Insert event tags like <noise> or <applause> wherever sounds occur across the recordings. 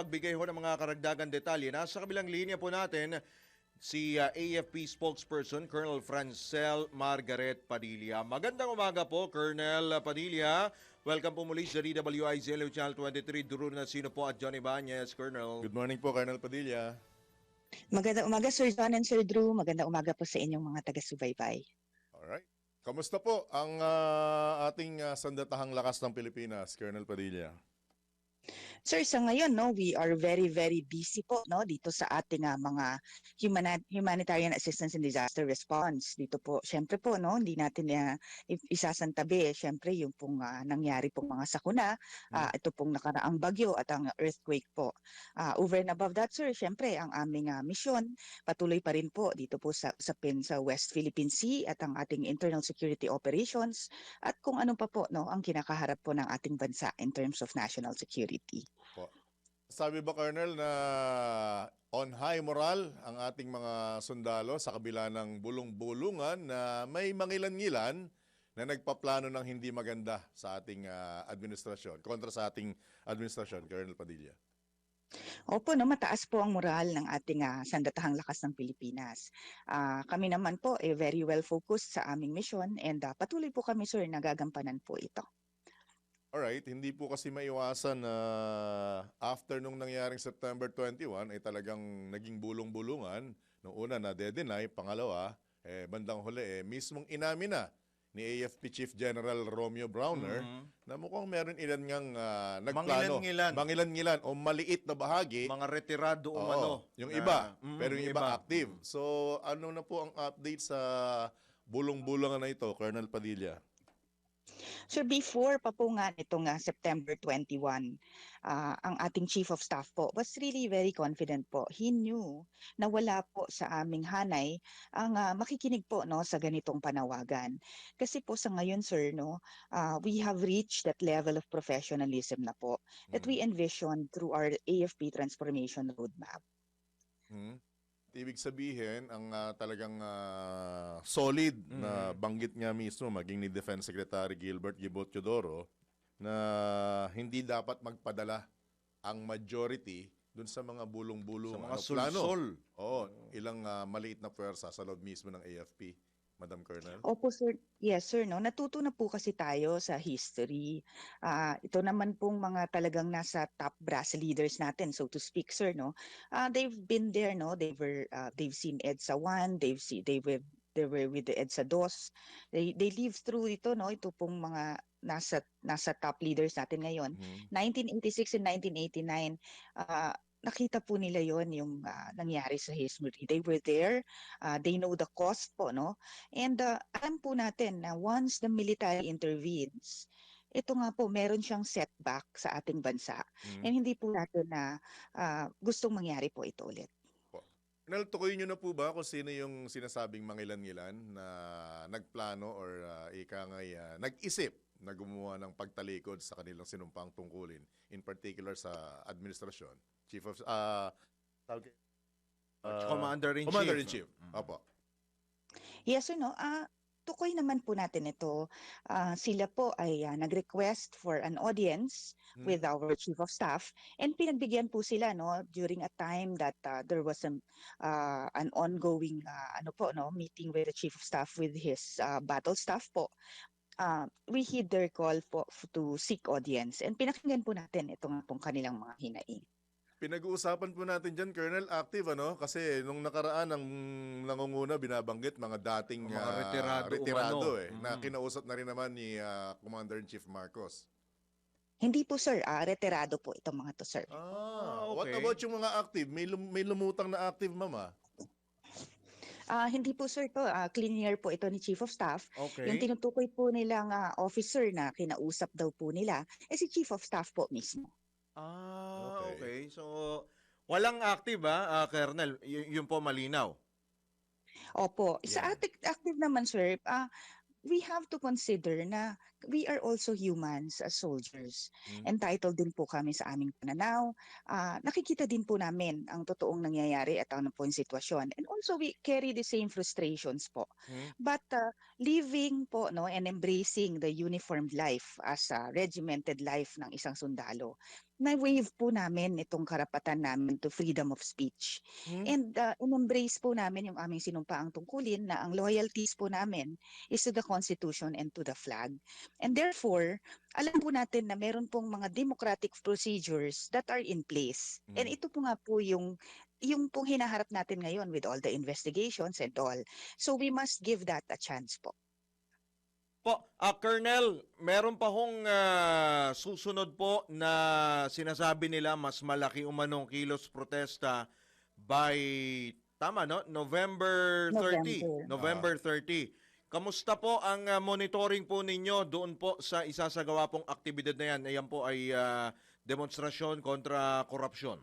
magbigay ho ng mga karagdagan detalye. Nasa kabilang linya po natin si uh, AFP spokesperson Colonel Francel Margaret Padilla. Magandang umaga po, Colonel Padilla. Welcome po muli sa DWIZ Channel 23. Duro na sino po at Johnny Banyes, Colonel. Good morning po, Colonel Padilla. Magandang umaga, Sir John and Sir Drew. Magandang umaga po sa inyong mga taga-subaybay. Alright. Kamusta po ang ah, ating ah, sandatahang lakas ng Pilipinas, Colonel Padilla? Sir, sa ngayon, no, we are very, very busy po no, dito sa ating ah, mga humani- humanitarian assistance and disaster response. Dito po, syempre po, no, hindi natin uh, isasantabi, syempre, yung pong ah, nangyari pong mga sakuna, ah, ito pong nakaraang bagyo at ang earthquake po. Ah, over and above that, sir, syempre, ang aming ah, misyon, patuloy pa rin po dito po sa, sa, PIN, sa West Philippine Sea at ang ating internal security operations at kung ano pa po no, ang kinakaharap po ng ating bansa in terms of national security. Sabi ba, Colonel, na on high moral ang ating mga sundalo sa kabila ng bulong-bulungan na may mangilan-ngilan na nagpaplano ng hindi maganda sa ating ah, administrasyon, kontra sa ating administrasyon, Colonel Padilla? Opo, no, mataas po ang moral ng ating ah, sandatahang lakas ng Pilipinas. Ah, kami naman po eh, very well focused sa aming mission and ah, patuloy po kami sir nagagampanan po ito. Alright, hindi po kasi maiwasan na after nung nangyaring September 21 ay talagang naging bulong-bulungan. Nung una na de-deny, pangalawa, eh, bandang huli, eh, mismong inamin na ni AFP Chief General Romeo Browner Mhm. na mukhang meron ilan ngang ah, nagplano. Mangilan-ngilan. Mangilan-ngilan o maliit na bahagi. Mga retirado Oo, umano. yung na- iba, Mm, pero yung iba, active. So, ano na po ang update sa bulong-bulungan na ito, Colonel Padilla? So before pa po nga nitong ah, September 21, ah, ang ating Chief of Staff po was really very confident po. He knew na wala po sa aming hanay ang ah, makikinig po no sa ganitong panawagan. Kasi po sa ngayon sir no, ah, we have reached that level of professionalism na po that we envision through our AFP transformation roadmap. Hmm. Ibig sabihin, ang ah, talagang ah, solid na banggit niya mismo, maging ni Defense Secretary Gilbert Gibot Teodoro, na hindi dapat magpadala ang majority dun sa mga bulong-bulong Sa mga ano, sulsol. Oo, ilang ah, maliit na pwersa sa loob mismo ng AFP, Madam Colonel. Opo sir, yes sir no, natuto na po kasi tayo sa history. Ah, ito naman pong mga talagang nasa top brass leaders natin so to speak sir no. Ah, they've been there no, they were ah, they've seen EDSA 1, they've seen they were they were with the EDSA 2. They they lived through ito no, ito pong mga nasa nasa top leaders natin ngayon. Mhm. 1986 and 1989, ah, nakita po nila yon yung ah, nangyari sa history. They were there, ah, they know the cost po, no? And ah, alam po natin na once the military intervenes, ito nga po, meron siyang setback sa ating bansa. Mhm. And hindi po natin na ah, gustong mangyari po ito ulit. Colonel, tukoy nyo na po ba kung sino yung sinasabing mangilan-ngilan na nagplano or uh, ika nga'y, ah, nag-isip na gumawa ng pagtalikod sa kanilang sinumpang tungkulin, in particular sa administrasyon? Chief of... Uh, tawag- ah, Commander-in-Chief. Commander-in-Chief. Mm. Opo. Yes or no? Ah, tukoy naman po natin ito. Ah, sila po ay ah, nag-request for an audience Hmm. with our chief of staff and pinagbigyan po sila no during a time that ah, there was an ah, an ongoing ah, ano po no meeting with the chief of staff with his ah, battle staff po. Ah, we heed their call po to seek audience and pinakinggan po natin itong pong kanilang mga hinaing. Pinag-uusapan po natin dyan, Colonel, active ano? Kasi nung nakaraan, ang nangunguna, binabanggit, mga dating Mga ah, retirado retirado eh, na Mhm. kinausap na rin naman ni ah, Commander-in-Chief Marcos. Hindi po sir, ah, retirado po itong mga to sir. Ah, Ah, what okay. about yung mga active? May, lum- may lumutang na active, mama? Ah, hindi po sir to, ah, clean year po ito ni Chief of Staff. Okay. Yung tinutukoy po nilang ah, officer na kinausap daw po nila, eh si Chief of Staff po mismo. Ah, Okay. okay. So, walang active ha, ah, Colonel. Y- yun po malinaw. Opo. Sa Yan. active, active naman sir, ah, we have to consider na we are also humans as soldiers. Hmm. Entitled din po kami sa aming pananaw. Ah, nakikita din po namin ang totoong nangyayari at ano po yung sitwasyon. And also we carry the same frustrations po. Hmm. But ah, living po no and embracing the uniformed life as a regimented life ng isang sundalo na-waive po namin itong karapatan namin to freedom of speech. Hmm? And uh, in-embrace po namin yung aming sinumpaang tungkulin na ang loyalties po namin is to the Constitution and to the flag. And therefore, alam po natin na meron pong mga democratic procedures that are in place. And Mm. ito po nga po yung yung pong hinaharap natin ngayon with all the investigations and all. So we must give that a chance po. Po, ah, Colonel, meron pa hong ah, susunod po na sinasabi nila mas malaki umanong kilos protesta by, tama no? November 30. November 30. Kamusta po ang ah, monitoring po ninyo doon po sa isasagawa pong aktibidad na yan? Ayan po ay ah, demonstrasyon kontra korupsyon.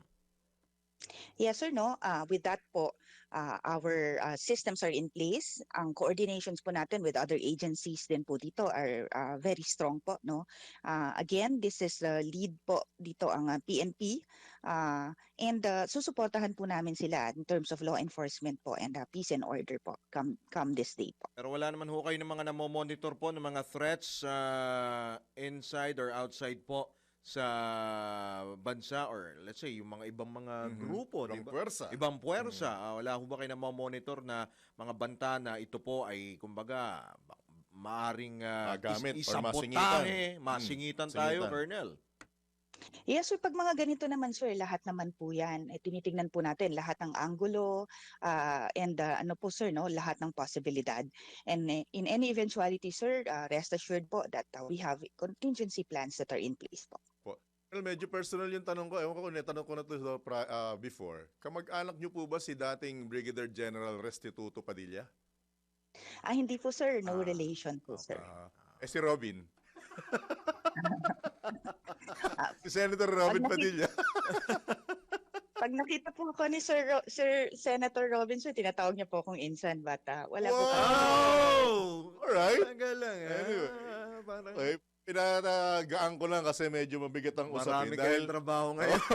Yes or no? Uh, with that po, uh, our uh, systems are in place. Ang coordinations po natin with other agencies din po dito are uh, very strong po. No? Uh, again, this is the lead po dito ang uh, PNP. Uh, and uh, susuportahan po namin sila in terms of law enforcement po and uh, peace and order po come, come this day po. Pero wala naman ho kayo ng mga namomonitor po ng mga threats ah, inside or outside po sa bansa or let's say yung mga ibang mga Mhm. grupo, Ibang di ba? puwersa. Ibang puwersa. Ah, wala ho ba kayo namomonitor na mga banta na ito po ay kumbaga ba- maaring uh, Magamit or masingitan. masingitan Hmm, tayo, singitan. Colonel. Yes, sir. Pag mga ganito naman, sir, lahat naman po yan. Eh, tinitingnan po natin lahat ng angulo ah, and ah, ano po, sir, no? lahat ng posibilidad. And eh, in any eventuality, sir, ah, rest assured po that ah, we have contingency plans that are in place po. Well, medyo personal yung tanong ko. Ewan ko kung natanong ko na to sa pra- ah, before. Kamag-anak niyo po ba si dating Brigadier General Restituto Padilla? Ah, hindi po, sir. No Ah, relation po, sir. Ah, eh si Robin. Ah, <laughs> si Senator Robin Pag nakita- Padilla. <laughs> Pag nakita po ako ni Sir, Ro- Sir Senator Robin, sir, tinatawag niya po akong insan, but ah, wala po. Wow! kami- Oh! Alright. Tagal lang. ah. Anyway. Parang Okay, pinatagaan ko lang kasi medyo mabigat ang marami usapin. Dahil, kayong trabaho ngayon. <laughs>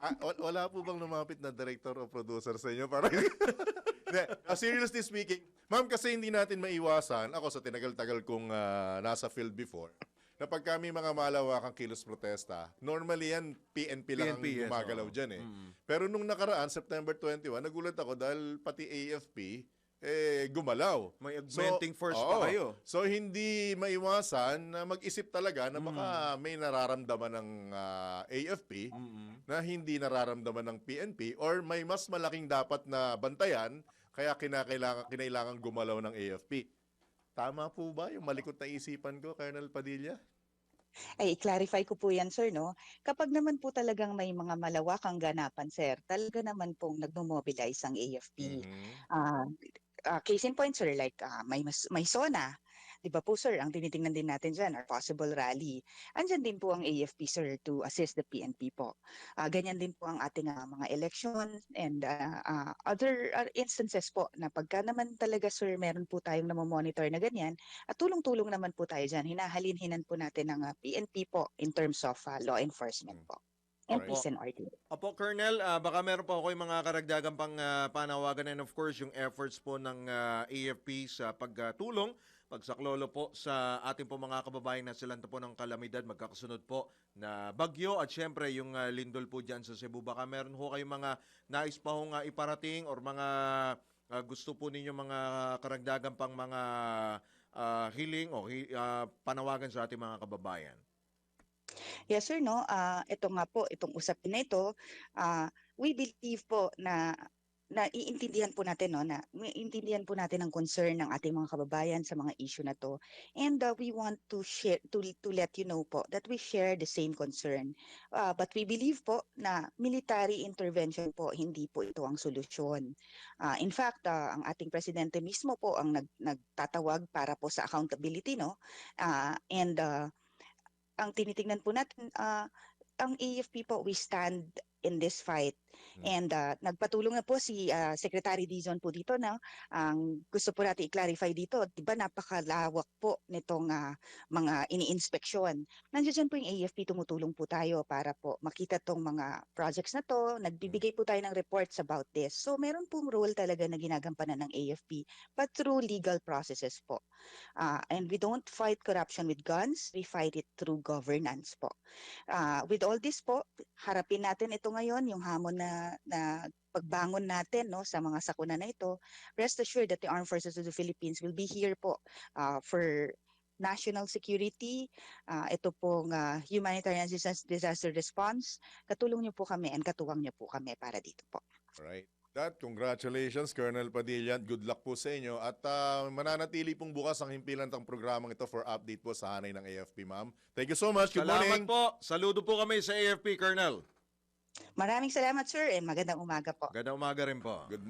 Ah, wa- wala po bang lumapit na director o producer sa inyo? Para <laughs> Hindi, ah, seriously speaking, ma'am, kasi hindi natin maiwasan, ako sa tinagal-tagal kong ah, nasa field before, na pag kami mga malawakang kilos protesta, normally yan, PNP lang PNP, yes, ang gumagalaw oo. dyan eh. Mm. Pero nung nakaraan, September 21, nagulat ako dahil pati AFP, eh, gumalaw. May augmenting force oo. pa kayo. So hindi maiwasan na mag-isip talaga na baka Mm. may nararamdaman ng ah, AFP Mm-mm. na hindi nararamdaman ng PNP or may mas malaking dapat na bantayan kaya kinakailangan kinailangan gumalaw ng AFP. Tama po ba yung malikot na isipan ko, Colonel Padilla? Ay, i-clarify ko po yan, sir, no? Kapag naman po talagang may mga malawakang ganapan, sir, talaga naman pong nagmo-mobilize ang AFP. Mhm. Ah, ah, case in point, sir, like ah, may, may SONA. Di ba po, sir, ang tinitingnan din natin dyan, our possible rally. Andyan din po ang AFP, sir, to assist the PNP po. Ah, ganyan din po ang ating ah, mga election and ah, ah, other instances po na pagka naman talaga, sir, meron po tayong namomonitor na ganyan, at tulong-tulong naman po tayo dyan. Hinahalin-hinan po natin ang ah, PNP po in terms of ah, law enforcement po. And peace and order. Opo, Colonel, ah, baka meron pa ako yung mga karagdagan pang ah, panawagan and of course yung efforts po ng ah, AFP sa pagtulong, pagsaklolo po sa ating po mga kababayan na silanta po ng kalamidad, magkakasunod po na bagyo at syempre yung ah, lindol po dyan sa Cebu. Baka meron ho kayong mga nais pa hong ah, iparating or mga ah, gusto po ninyo mga karagdagan pang mga ah, hiling o ah, panawagan sa ating mga kababayan. Yes sir, no. Ah, ito nga po, itong usapin na ito, ah, we believe po na na iintindihan po natin no? Na iintindihan po natin ang concern ng ating mga kababayan sa mga issue na to. And uh, we want to share to to let you know po that we share the same concern. Ah, but we believe po na military intervention po hindi po ito ang solusyon. Ah, in fact ah, ang ating presidente mismo po ang nag, nagtatawag para po sa accountability no? Ah, and ah, ang tinitingnan po natin, ah, ang AFP po, we stand in this fight And uh, nagpatulong na po si uh, Secretary Dizon po dito na ang gusto po natin i-clarify dito, 'di ba napakalawak po nitong ah, mga ini-inspeksyon. Nandiyan po yung AFP tumutulong po tayo para po makita tong mga projects na to. Nagbibigay po tayo ng reports about this. So meron pong role talaga na ginagampanan ng AFP but through legal processes po. Ah, and we don't fight corruption with guns, we fight it through governance po. Ah, with all this po, harapin natin ito ngayon, yung hamon na, na pagbangon natin no, sa mga sakuna na ito. Rest assured that the Armed Forces of the Philippines will be here po ah, for national security, ah, ito pong ah, humanitarian assistance disaster response. Katulong niyo po kami and katuwang niyo po kami para dito po. Alright. That, congratulations, Colonel Padilla. Good luck po sa inyo. At ah, mananatili pong bukas ang himpilan ng programang ito for update po sa hanay ng AFP, ma'am. Thank you so much. Good Salamat morning. po. Saludo po kami sa AFP, Colonel. Maraming salamat sir and magandang umaga po. Ganda umaga rin po. Good morning.